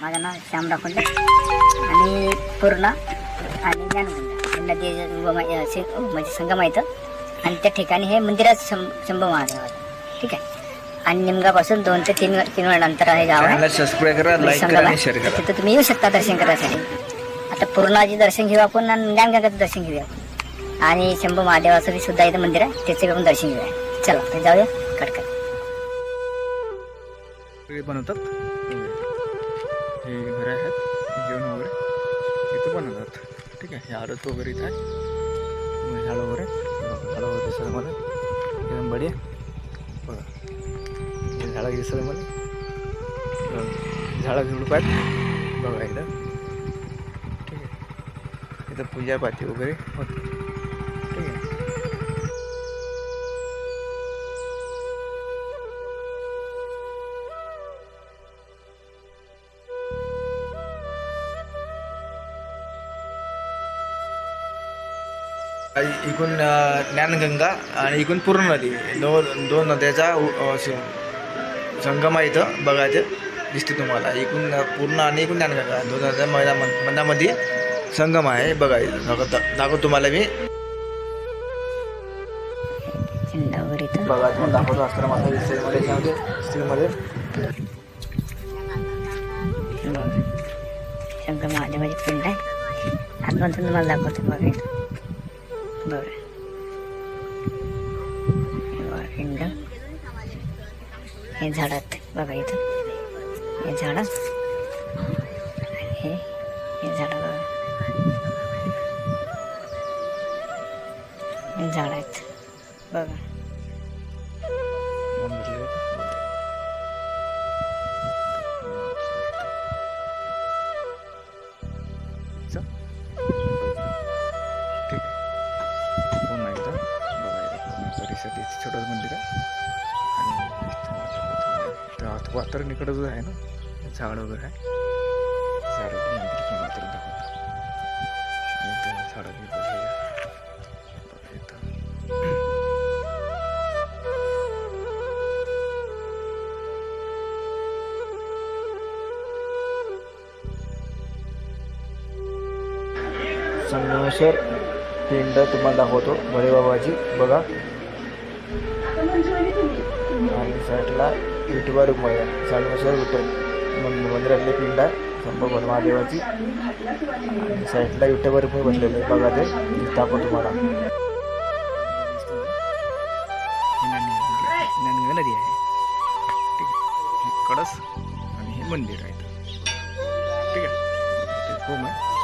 माझं नाव श्याम डाकुंडे आणि पूर्ण आणि ज्ञानगंगा. हे नदी म्हणजे संगम आहे इथं. आणि त्या ठिकाणी हे मंदिरात शं शंभू महादेवाचं ठीक आहे? आणि निमगापासून दोन ते तीन तीन वेळ अंतर आहे. गाव आहे. संगम तिथं तुम्ही येऊ शकता दर्शन करायसाठी. आता पूर्णाजी दर्शन घेऊ आपण आणि ज्ञानगंगाचं दर्शन घेऊया आपण. आणि शंभू महादेवाचं सुद्धा इथं मंदिर आहे. त्याचं पण दर्शन घेऊया. चला जाऊया. कटकट सगळे बनवतात? हे घरं आहेत जेवण वगैरे. इथं बनवतात ठीक आहे हे आडत वगैरे इथं आहे. झाडं वगैरे झाडं वगैरे दिसत मला. एकदम बढिया बघा. हे झाडं दिसत मला. झाडं झुडूप आहेत. बघा इथं. ठीक आहे. इथं पूजापाती वगैरे होते. अ, ज्ञानगंगा आणि इकडून पूर्ण नदी दोन दोन नद्याचा संगम आहे इथं बघायचं दिसते तुम्हाला. अ, पूर्ण आणि इकडून ज्ञानगंगा. दोन नद्या मधा मधामध्ये संगम आहे बघायचं. दाखव दाखव तुम्हाला मी. बघा तुम्हाला दाखवतो. आश्रमाचा विषयमध्ये याच्यामध्ये स्त्रीमध्ये शंकर महादेवाची पिंड आहे. तुम्हाला दाखवतो बघा इथं हे झाडात बघा इथं. हे झाड. हे हे झाड बघा. हे झाड आहेत. बघा. पूर्ण इथे छोटंच मंदिर आहे. आणि वातावरण इकडं जो आहे ना. झाड वगैरे आहे. झाड मंदिर वातावरण दाखवतो झाडं बघूया. संगमेश्वर पिंड तुम्हाला दाखवतो. भोले बाबाची बघा. साईडला विठोबा रुक्मया संगमेश्वर विठ्ठल मंद- मंदिरातली पिंड आहे शंभर महादेवाची आणि साईडला विठोबा रुक्मय बसलेलं आहे बघा ते इथं तुम्हाला. नदी आहे. ठीक आहे. आणि हे मंदिर आहे ठीक आहे. ते कोम आहे